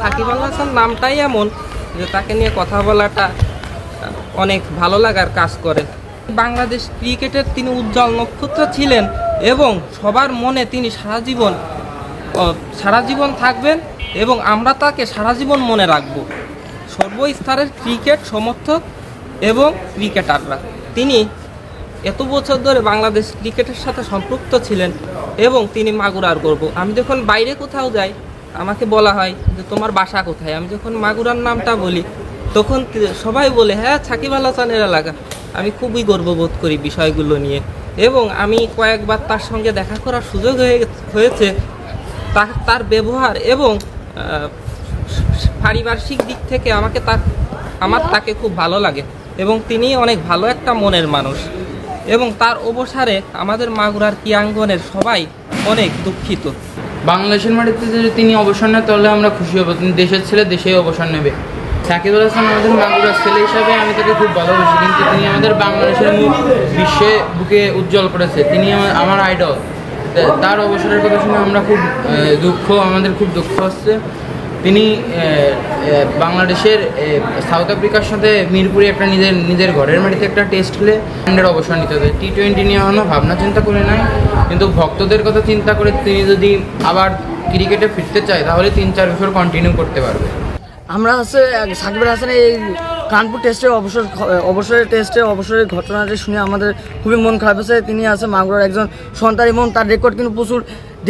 সাকিব আল হাসান নামটাই এমন যে তাকে নিয়ে কথা বলাটা অনেক ভালো লাগার কাজ করে। বাংলাদেশ ক্রিকেটের তিনি উজ্জ্বল নক্ষত্র ছিলেন এবং সবার মনে তিনি সারা জীবন সারা জীবন থাকবেন এবং আমরা তাকে সারা জীবন মনে রাখব। সর্বস্তরের ক্রিকেট সমর্থক এবং ক্রিকেটাররা। তিনি এত বছর ধরে বাংলাদেশ ক্রিকেটের সাথে সম্পৃক্ত ছিলেন এবং তিনি মাগুরার গর্ব। আমি যখন বাইরে কোথাও যাই আমাকে বলা হয় যে তোমার বাসা কোথায়? আমি যখন মাগুরার নামটা বলি, তখন সবাই বলে হ্যাঁ সাকিব আল হাসানের এলাকা। আমি খুবই গর্ববোধ করি বিষয়গুলো নিয়ে। এবং আমি কয়েকবার তার সঙ্গে দেখা করার সুযোগ হয়ে হয়েছে। তার ব্যবহার এবং পারিপার্শ্বিক দিক থেকে আমাকে তার, আমার তাকে খুব ভালো লাগে। এবং তিনি অনেক ভালো একটা মনের মানুষ। এবং তার অবসারে আমাদের মাগুরার ক্রিয়াঙ্গনের সবাই অনেক দুঃখিত। বাংলাদেশের মাটিতে যদি তিনি অবসর নেয়, তাহলে আমরা খুশি হব। তিনি দেশের ছেলে, দেশেই অবসর নেবে। সাকিবুল হাসান আমাদের মাগুরার ছেলে হিসাবে আমি তাকে খুব ভালোবাসি, কিন্তু তিনি আমাদের বাংলাদেশের মুখ বিশ্বে বুকে উজ্জ্বল করেছে। তিনি আমার আইডল তার অবসরের কথা শুনে আমরা খুব দুঃখ আমাদের খুব দুঃখ হচ্ছে। তিনি বাংলাদেশের সাউথ আফ্রিকার সাথে মিরপুরে একটা নিজের নিজের ঘরের মাটিতে একটা টেস্ট খেলে হান্ড্রেড অবসর নিতে হবে টি টোয়েন্টি নিয়ে এখনও ভাবনা চিন্তা করে নাই, কিন্তু ভক্তদের কথা চিন্তা করে তিনি যদি আবার ক্রিকেটে ফিরতে চায়, তাহলে তিন চার বছর কন্টিনিউ করতে পারবে। আমরা হচ্ছে, এক সাকিব আল হাসানের এই কানপুর টেস্টে অবসর, অবসরের টেস্টে অবসরের ঘটনাটি শুনে আমাদের খুবই মন খারাপ হয়েছে। তিনি আছে মাগুরার একজন সন্তান এবং তার রেকর্ড কিন্তু প্রচুর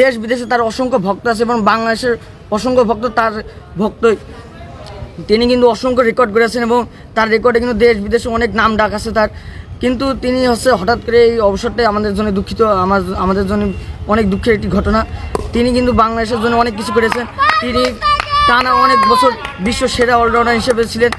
দেশ বিদেশে তার অসংখ্য ভক্ত আছে এবং বাংলাদেশের অসংখ্য ভক্ত তার ভক্ত তিনি কিন্তু অসংখ্য রেকর্ড করেছেন এবং তার রেকর্ডে কিন্তু দেশ বিদেশে অনেক নাম ডাক আছে তার। কিন্তু তিনি হচ্ছে হঠাৎ করে এই অবসরটাই আমাদের জন্য দুঃখিত আমার আমাদের জন্য অনেক দুঃখের একটি ঘটনা। তিনি কিন্তু বাংলাদেশের জন্য অনেক কিছু করেছেন। তিনি টানা অনেক বছর বিশ্ব সেরা অলরাউন্ডার হিসেবে ছিলেন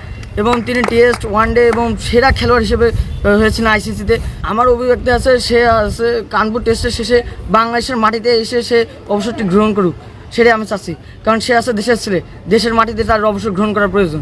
এবং তিনি টেস্ট ওয়ানডে এবং সেরা খেলোয়াড় হিসেবে আহ, হয়েছিলেন আইসিসিতে আমার অভিব্যক্তি আছে সে আছে কানপুর টেস্টের শেষে বাংলাদেশের মাটিতে এসে সে অবসরটি গ্রহণ করুক। সেটাই আমি চাচ্ছি। কারণ সে আছে দেশের ছেলে। দেশের মাটিতে তার অবসর গ্রহণ করার প্রয়োজন।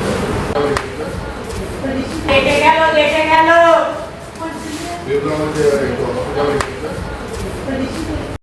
よし!